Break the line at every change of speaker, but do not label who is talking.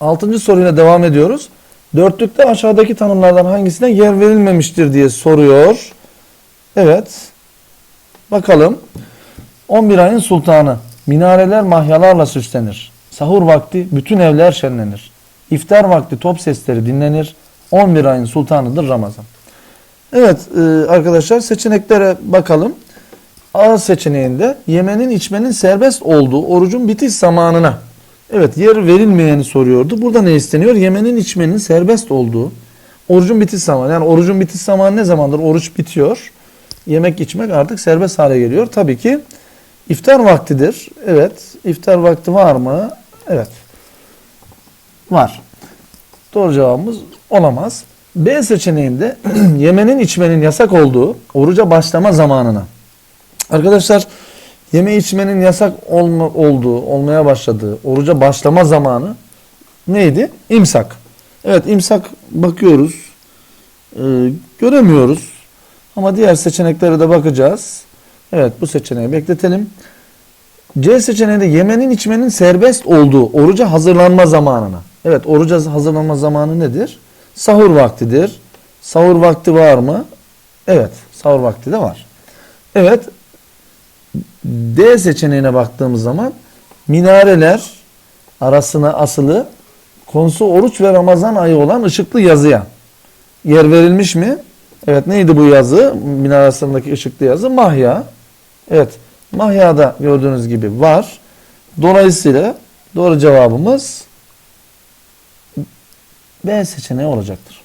Altıncı soruyla devam ediyoruz. Dörtlükte aşağıdaki tanımlardan hangisine yer verilmemiştir diye soruyor. Evet. Bakalım. 11 ayın sultanı. Minareler mahyalarla süslenir. Sahur vakti bütün evler şenlenir. İftar vakti top sesleri dinlenir. 11 ayın sultanıdır Ramazan. Evet e, arkadaşlar seçeneklere bakalım. A seçeneğinde yemenin içmenin serbest olduğu orucun bitiş zamanına. Evet yer verilmeyeni soruyordu. Burada ne isteniyor? Yemenin içmenin serbest olduğu orucun bitiş zamanı. Yani orucun bitiş zamanı ne zamandır? Oruç bitiyor. Yemek içmek artık serbest hale geliyor. Tabii ki iftar vaktidir. Evet. iftar vakti var mı? Evet. Var. Doğru cevabımız olamaz. B seçeneğinde yemenin içmenin yasak olduğu oruca başlama zamanına. Arkadaşlar yeme içmenin yasak olma, olduğu, olmaya başladığı oruca başlama zamanı neydi? İmsak. Evet imsak bakıyoruz. Ee, göremiyoruz. Ama diğer seçeneklere de bakacağız. Evet bu seçeneği bekletelim. C seçeneğinde yemenin içmenin serbest olduğu oruca hazırlanma zamanına. Evet oruca hazırlanma zamanı nedir? Sahur vaktidir. Sahur vakti var mı? Evet sahur vakti de var. Evet D seçeneğine baktığımız zaman minareler arasına asılı konusu oruç ve Ramazan ayı olan ışıklı yazıya yer verilmiş mi? Evet neydi bu yazı? Minare ışıklı yazı Mahya. Evet Mahya'da gördüğünüz gibi var. Dolayısıyla doğru cevabımız B seçeneği olacaktır.